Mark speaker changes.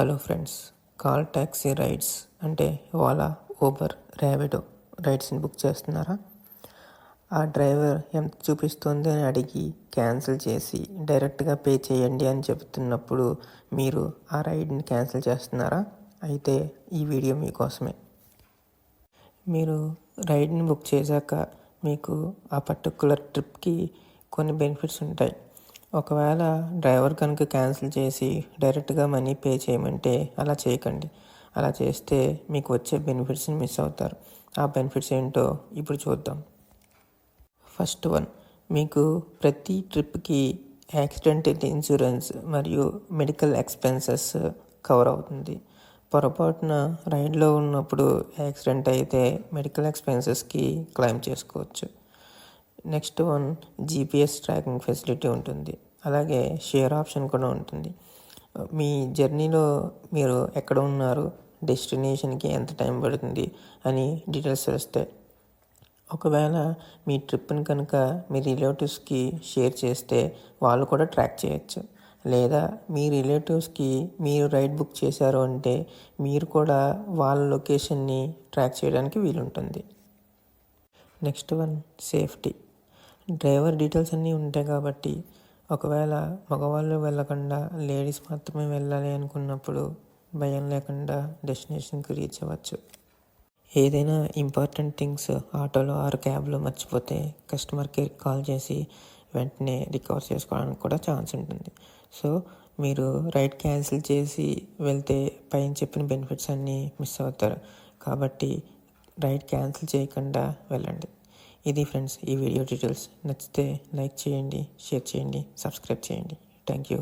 Speaker 1: Hello friends call taxi rides అంటే Ola Uber Rapido రైడ్స్ని book చేస్తున్నారా? ఆ డ్రైవర్ ఎంత చూపిస్తుంది అని అడిగి క్యాన్సిల్ చేసి డైరెక్ట్గా పే చేయండి అని చెప్తున్నప్పుడు మీరు ఆ రైడ్ని క్యాన్సిల్ చేస్తున్నారా? అయితే ఈ వీడియో మీకోసమే. మీరు రైడ్ని బుక్ చేశాక మీకు ఆ పర్టికులర్ ట్రిప్కి కొన్ని బెనిఫిట్స్ ఉంటాయి. ఒకవేళ డ్రైవర్ కనుక క్యాన్సిల్ చేసి డైరెక్ట్గా మనీ పే చేయమంటే అలా చేయకండి. అలా చేస్తే మీకు వచ్చే బెనిఫిట్స్ని మిస్ అవుతారు. ఆ బెనిఫిట్స్ ఏంటో ఇప్పుడు చూద్దాం. ఫస్ట్ వన్ మీకు ప్రతి ట్రిప్కి యాక్సిడెంట్ ఇన్సూరెన్స్ మరియు మెడికల్ ఎక్స్పెన్సెస్ కవర్ అవుతుంది. పొరపాటున రైడ్లో ఉన్నప్పుడు యాక్సిడెంట్ అయితే మెడికల్ ఎక్స్పెన్సెస్కి క్లెయిమ్ చేసుకోవచ్చు. Next one GPS tracking facility ఉంటుంది. అలాగే షేర్ ఆప్షన్ కూడా ఉంటుంది. మీ జర్నీలో మీరు ఎక్కడ ఉన్నారు డెస్టినేషన్కి ఎంత టైం పడుతుంది అని డీటెయిల్స్ వస్తాయి ఒకవేళ మీ ట్రిప్ని కనుక మీ రిలేటివ్స్కి షేర్ చేస్తే వాళ్ళు కూడా ట్రాక్ చేయొచ్చు. లేదా మీ రిలేటివ్స్కి మీరు రైడ్ బుక్ చేశారు అంటే మీరు కూడా వాళ్ళ లొకేషన్ని ట్రాక్ చేయడానికి వీలుంటుంది. Next one safety. Driver details అన్నీ ఉంటాయి కాబట్టి ఒకవేళ మగవాళ్ళు వెళ్ళకుండా లేడీస్ మాత్రమే వెళ్ళాలి అనుకున్నప్పుడు భయం లేకుండా డెస్టినేషన్కి రీచ్ అవ్వచ్చు. ఏదైనా ఇంపార్టెంట్ థింగ్స్ ఆటోలో ఆరు క్యాబ్లో మర్చిపోతే కస్టమర్ కేర్కి కాల్ చేసి వెంటనే రికవర్ చేసుకోవడానికి కూడా ఛాన్స్ ఉంటుంది. సో మీరు రైడ్ క్యాన్సిల్ చేసి వెళ్తే పైన చెప్పిన బెనిఫిట్స్ అన్నీ మిస్ అవుతారు. కాబట్టి రైడ్ క్యాన్సిల్ చేయకుండా వెళ్ళండి. ఇది ఫ్రెండ్స్ ఈ వీడియో డీటెయిల్స్. నచ్చితే లైక్ చేయండి షేర్ చేయండి సబ్స్క్రైబ్ చేయండి. Thank you.